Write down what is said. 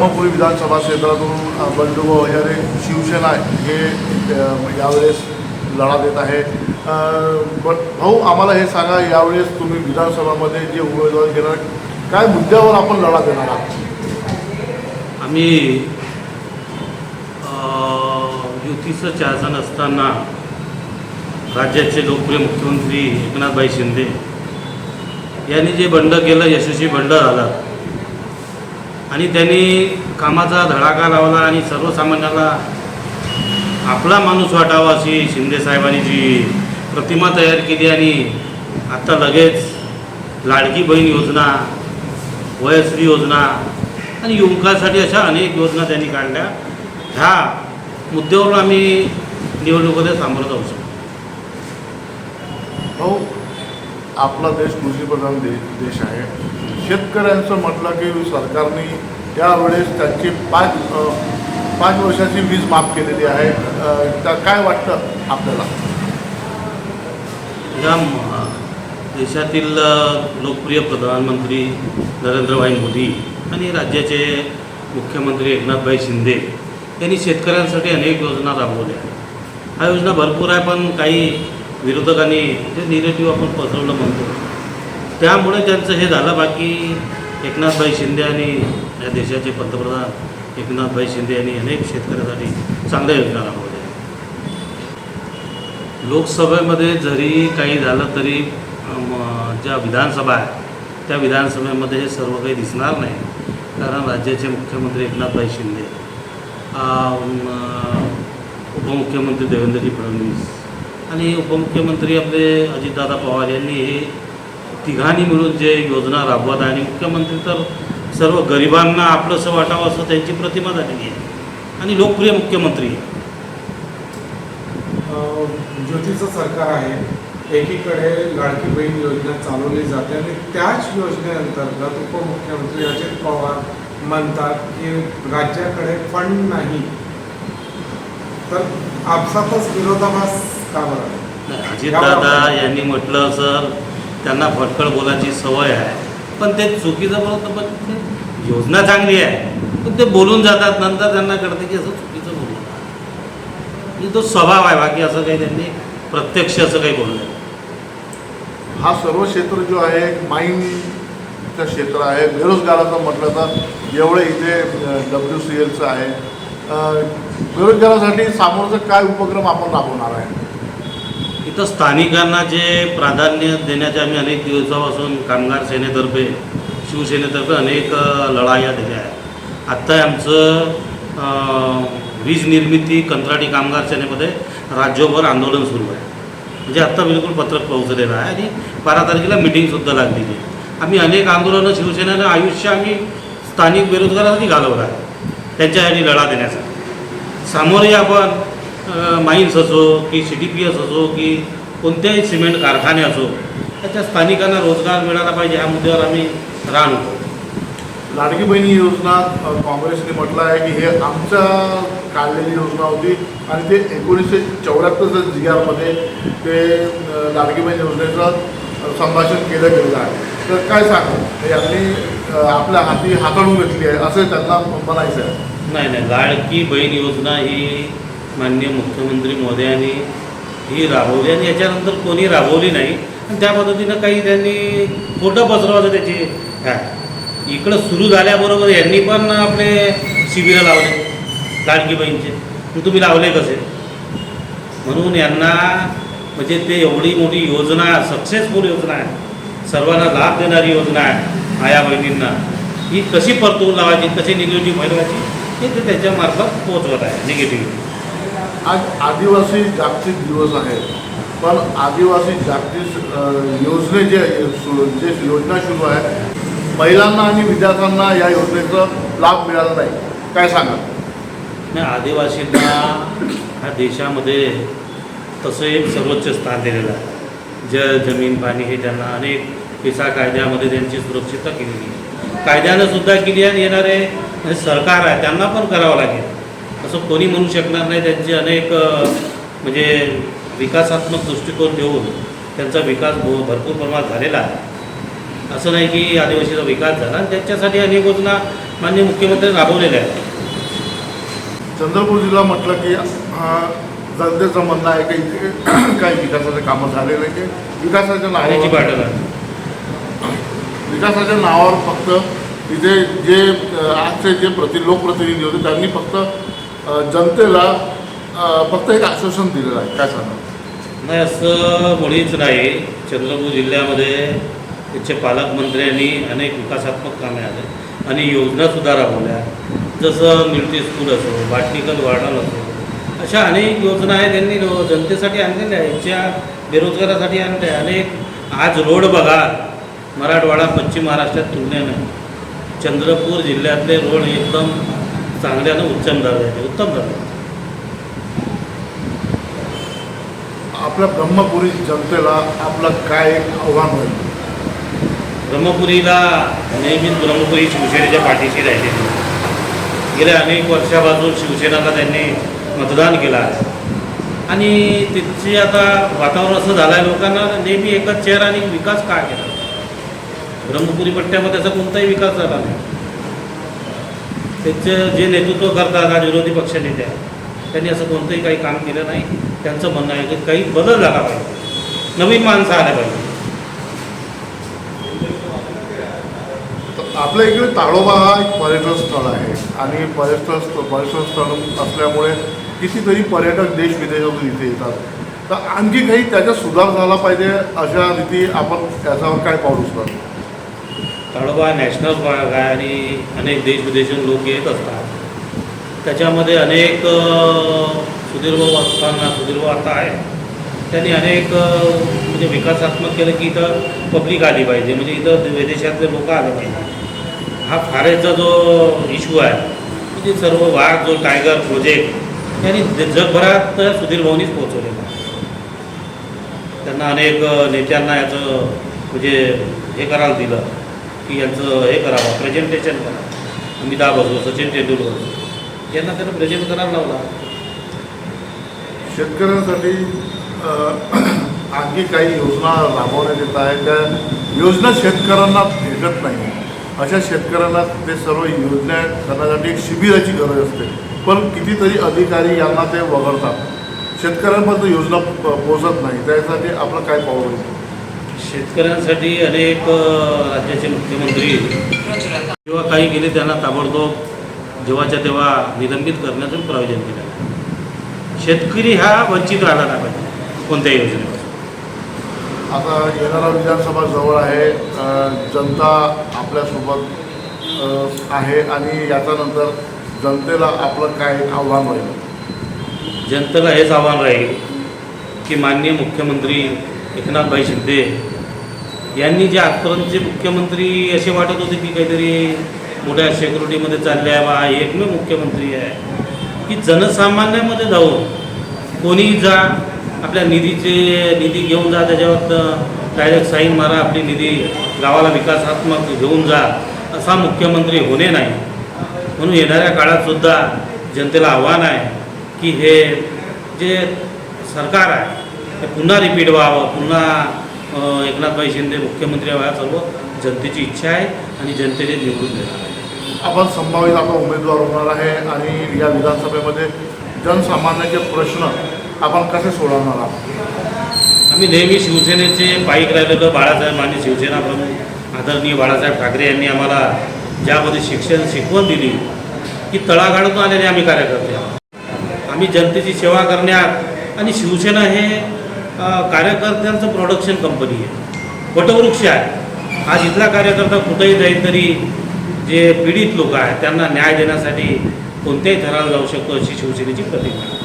ब्रह्मपुरी विधानसभा क्षेत्रातून बंडू वगैरे शिवसेना हे यावेळेस लढा देत आहे बट पण भाऊ आम्हाला हे सांगा यावेळेस तुम्ही विधानसभामध्ये जे उमेदवार घेणार काय मुद्द्यावर आपण लढा देणार आहात? आम्ही युतीचं चारजण असताना राज्याचे लोकप्रिय मुख्यमंत्री एकनाथभाई शिंदे यांनी जे बंड केलं यशस्वी बंड झालं आणि त्यांनी कामाचा धडाका लावला आणि सर्वसामान्याला आपला माणूस वाटावा अशी शिंदे साहेबांनी जी प्रतिमा तयार केली आणि आत्ता लगेच लाडकी बहीण योजना वयश्री योजना आणि युवकांसाठी अशा अनेक योजना त्यांनी काढल्या. ह्या मुद्द्यावरून आम्ही निवडणुकीमध्ये सामोरं जाऊ शकतो. भाऊ आपला देश कृषीप्रधान दे देश आहे. शेतकऱ्यांचं म्हटलं की सरकारने त्यावेळेस त्यांची पाच पाच वर्षाची वीज माफ केलेली आहे. तर काय वाटतं आपल्याला? या देशातील लोकप्रिय प्रधानमंत्री नरेंद्रभाई मोदी आणि राज्याचे मुख्यमंत्री एकनाथभाई शिंदे यांनी शेतकऱ्यांसाठी अनेक योजना राबवल्या. ह्या योजना भरपूर आहे पण काही विरोधकांनी जे निगेटिव्ह आपण पसरवलं म्हणतो. त्यामुळे त्यांचं हे झालं बाकी एकनाथभाई शिंदे आणि या देशाचे पंतप्रधान एकनाथभाई शिंदे यांनी अनेक शेतकऱ्यांसाठी चांगल्या योजना राबवल्या. लोकसभेमध्ये जरी काही झालं तरी ज्या विधानसभा आहे त्या विधानसभेमध्ये हे सर्व काही दिसणार नाही. कारण राज्याचे मुख्यमंत्री एकनाथभाई शिंदे उपमुख्यमंत्री देवेंद्रजी फडणवीस आणि उपमुख्यमंत्री आपले अजितदादा पवार यांनी हे तिघांनी मिळून जे योजना राबवत आहे आणि मुख्यमंत्री तर सर्व गरिबांना आपलंसं वाटावं असं त्यांची प्रतिमा झालेली आहे. आणि लोकप्रिय मुख्यमंत्री आहे अ, युतीचं सरकार आहे. एकीकडे लाडकी बहीण योजना चालवली जाते आणि त्याच योजनेअंतर्गत उपमुख्यमंत्री अजित पवार म्हणतात की राज्याकडे फंड नाही. तर आपसातच विरोधाभास का बरं? अजितदादा यांनी म्हटलं सर त्यांना फटकळ बोलायची सवय आहे. पण ते चुकीचं बोलत पण ते योजना चांगली आहे. पण ते बोलून जातात नंतर त्यांना कळतं की असं चुकीचं बोललं म्हणजे तो स्वभाव आहे बाकी असं काही त्यांनी प्रत्यक्ष असं काही बोललं हा सर्व क्षेत्र जो आहे एक क्षेत्र आहे बेरोजगाराचं म्हटलं तर एवढं इथे डब्ल्यू सी एलचं आहे. बेरोजगारासाठी सामोरचं काय उपक्रम आपण राबवणार आहे? इथं स्थानिकांना जे प्राधान्य देण्याचे आम्ही अनेक दिवसापासून कामगार सेनेतर्फे शिवसेनेतर्फे अनेक लढाया दिल्या आहेत. आत्ता आमचं वीज निर्मिती कंत्राटी कामगार सेनेमध्ये राज्यभर आंदोलन सुरू आहे. म्हणजे आत्ता बिलकुल पत्रक पोहोचलेलं आहे आणि बारा तारखेला मिटिंगसुद्धा लागलेली आहे. आम्ही अनेक आंदोलनं शिवसेनेनं आयुष्य आम्ही स्थानिक बेरोजगारासाठी घालवलं आहे. त्यांच्यासाठी लढा देण्याचा सामोरे आपण माईन्स असो की सी डी पी एस असो की कोणत्याही सिमेंट कारखाने असो त्याच्या स्थानिकांना रोजगार मिळाला पाहिजे ह्या मुद्द्यावर आम्ही रान होतो. लाडकी बहिणी योजना काँग्रेसने म्हटलं आहे की हे आमच्या काढलेली योजना होती आणि ते एकोणीसशे चौऱ्याहत्तरच्या जिग्यामध्ये ते लाडकी बहीण योजनेचं संभाषण केलं गेलेलं आहे. तर काय सांगा? यांनी आपल्या हाती हाताळून घेतली आहे असं त्यांना म्हणायचं आहे. नाही नाही लाडकी बहीण योजना ही माननीय मुख्यमंत्री मोदयांनी ही राबवली आणि याच्यानंतर कोणी राबवली नाही. आणि त्या पद्धतीनं काही त्यांनी खोटं पसरवायचं त्याची काय इकडं सुरू झाल्याबरोबर यांनी पण आपले शिबिरं लावले लाडकीबाईंचे मग तुम्ही लावले कसे? म्हणून यांना म्हणजे ते एवढी मोठी योजना सक्सेसफुल योजना आहे. सर्वांना लाभ देणारी योजना आहे आया बहिणींना. ही कशी परतवून लावायची कशी निगेटिव्ह बनवायची हे ते त्याच्यामार्फत पोहोचवत आहे निगेटिव्हिटी आज आदिवासी जागतिक दिवस आहे. पण आदिवासी जागतिक योजने जे सु- जे योजना सुरू आहे महिलांना आणि विद्यार्थ्यांना या योजनेचा लाभ मिळाला नाही. काय सांगा नाही आदिवासींना ह्या देशामध्ये तसं एक सर्वोच्च स्थान दिलेलं आहे. जल जमीन पाणी हे त्यांना अनेक पिसा कायद्यामध्ये त्यांची सुरक्षितता केलेली आहे. कायद्यानं सुद्धा केली आणि येणारे सरकार आहे त्यांना पण करावं लागेल. असं कोणी म्हणू शकणार नाही त्यांचे अनेक म्हणजे विकासात्मक दृष्टिकोन ठेवून त्यांचा विकास भरपूर प्रमाणात झालेला आहे. असं नाही की आदिवासीचा विकास झाला आणि त्याच्यासाठी अनेक योजना माननीय मुख्यमंत्र्यांनी राबवलेले आहेत. चंद्रपूर जिल्हा म्हटलं की अं, जनतेचं म्हणणं आहे की इथे काही विकासाचे कामं झालेले की विकासाच्या बाटल आहे. विकासाच्या नावावर फक्त इथे जे आजचे जे प्रति लोकप्रतिनिधी होते त्यांनी फक्त जनतेला फक्त एक आश्वासन दिलेलं आहे. काय सांगा नाही असं मुळीच नाही. चंद्रपूर जिल्ह्यामध्ये त्याचे पालकमंत्र्यांनी अनेक विकासात्मक कामे आले. आणि योजनासुद्धा राबवल्या जसं मिळती स्कूल असो बाटनिकल गार्डन असो अशा अनेक योजना आहेत त्यांनी जनतेसाठी आणलेल्या आहेत. ज्या बेरोजगारासाठी आणल्या. अनेक आज रोड बघा. मराठवाडा पश्चिम महाराष्ट्रात तुलनेनं चंद्रपूर जिल्ह्यातले रोड एकदम चांगल्यानं उत्तम दर्जाचे उत्तम दर्जाचे आपल्या ब्रह्मपुरी जनतेला आपलं काय एक आव्हान होईल? ब्रह्मपुरीला नेहमीच ब्रह्मपुरी शिवसेनेच्या पाठीशी राहिलेली. गेल्या अनेक वर्षापासून शिवसेनाला त्यांनी मतदान केलं आहे. आणि तिथचे आता वातावरण असं झालं आहे लोकांना नेहमी एकच चेहरा आणि विकास का केला? ब्रह्मपुरी पट्ट्यामध्ये असा कोणताही विकास झाला नाही. त्यांचे जे नेतृत्व करतात आज विरोधी पक्षनेते आहेत त्यांनी असं कोणतंही काही काम केलं नाही. त्यांचं म्हणणं आहे की काही बदल झाला पाहिजे. नवीन माणसं आल्या पाहिजे. तर आपल्या इकडे ताडोबा हा एक पर्यटन स्थळ आहे. आणि पर्यटन स्थळ पर्यटन स्थळ असल्यामुळे कितीतरी पर्यटक देश विदेशातून इथे येतात. तर आणखी काही त्याच्यात सुधार झाला पाहिजे अशा रीती आपण त्याच्यावर काय पाऊल शकतो ताडोबा नॅशनल पार्क आहे आणि अनेक देशविदेशातून लोक येत असतात. त्याच्यामध्ये अनेक अ, सुधीरभाऊ असताना सुधीरभाऊ आता आहे त्यांनी अनेक म्हणजे विकासात्मक केलं की इथं पब्लिक आली पाहिजे. म्हणजे इथं विदेशातले लोक आले पाहिजे. हा फारेचा जो इश्यू आहे म्हणजे सर्व वाघ जो टायगर प्रोजेक्ट यांनी जगभरात सुधीरभाऊनीच पोहोचवलेला आहे. त्यांना अनेक नेत्यांना याचं म्हणजे हे करायला दिलं. की यांचं हे करावं प्रेझेंटेशन करा अमिताभ असो सचिन तेंडुलकर. यांना त्यांना प्रेझेंट करायला लावला. शेतकऱ्यांसाठी आणखी काही योजना राबवण्यात येत आहेत. त्या योजना शेतकऱ्यांना भेटत नाही. अशा शेतकऱ्यांना ते सर्व योजना करण्यासाठी एक शिबिराची गरज असते. पण कितीतरी अधिकारी यांना ते वगळतात. शेतकऱ्यांपर्यंत योजना प- पोहोचत नाही. त्यासाठी आपलं काय पाऊल होईल शेतकऱ्यांसाठी अनेक राज्याचे मुख्यमंत्री जेव्हा काही गेले त्यांना ताबडतोब जेव्हाच्या तेव्हा निलंबित करण्याचं प्रयोजन केलं. शेतकरी हा वंचित राहिला नाही पाहिजे कोणत्याही योजनेपासून. आता येणारा विधानसभा जवळ आहे जनता आपल्यासोबत आहे आणि याच्यानंतर जनतेला आपलं काय आव्हान राहील जनतेला हेच आव्हान राहील की माननीय मुख्यमंत्री एकनाथभाई शिंदे यांनी जे आजपर्यंतचे मुख्यमंत्री असे वाटत होते की काहीतरी मोठ्या सेक्युरिटीमध्ये चालले आहे बा एकमेव मुख्यमंत्री आहे. की जनसामान्यामध्ये जाऊन कोणीही जा आपल्या निधीचे निधी घेऊन जा त्याच्यावर डायरेक्ट साईन मारा आपली निधी गावाला विकासात्मक घेऊन जा असा मुख्यमंत्री होणे नाही. म्हणून येणाऱ्या काळातसुद्धा जनतेला आव्हान आहे की हे जे सरकार आहे हे पुन्हा रिपीट व्हावं पुन्हा एकनाथभाई शिंदे मुख्यमंत्री व्हावा सर्व जनतेची इच्छा आहे आणि जनतेने निवडून देणार आहे आपण संभावित आता उमेदवार होणार आहे आणि या विधानसभेमध्ये जनसामान्याचे प्रश्न आपण कसे सोडवणार आहात आम्ही नेहमी शिवसेनेचे पाईक राहिलेलं बाळासाहेब मान्य शिवसेना प्रमुख आदरणीय बाळासाहेब ठाकरे यांनी आम्हाला ज्यामध्ये शिक्षण शिकवण दिली की तळागाळातून आलेले आम्ही कार्यकर्ते. आम्ही जनतेची सेवा करण्यात आणि शिवसेना हे कार्यकर्त्यांचं प्रोडक्शन कंपनी आहे. वटवृक्ष आहे. आज इथला कार्यकर्ता कुठेही जाईल तरी जे पीडित लोक आहेत त्यांना न्याय देण्यासाठी कोणत्याही थराला जाऊ शकतो अशी शिवसेनेची प्रतिमा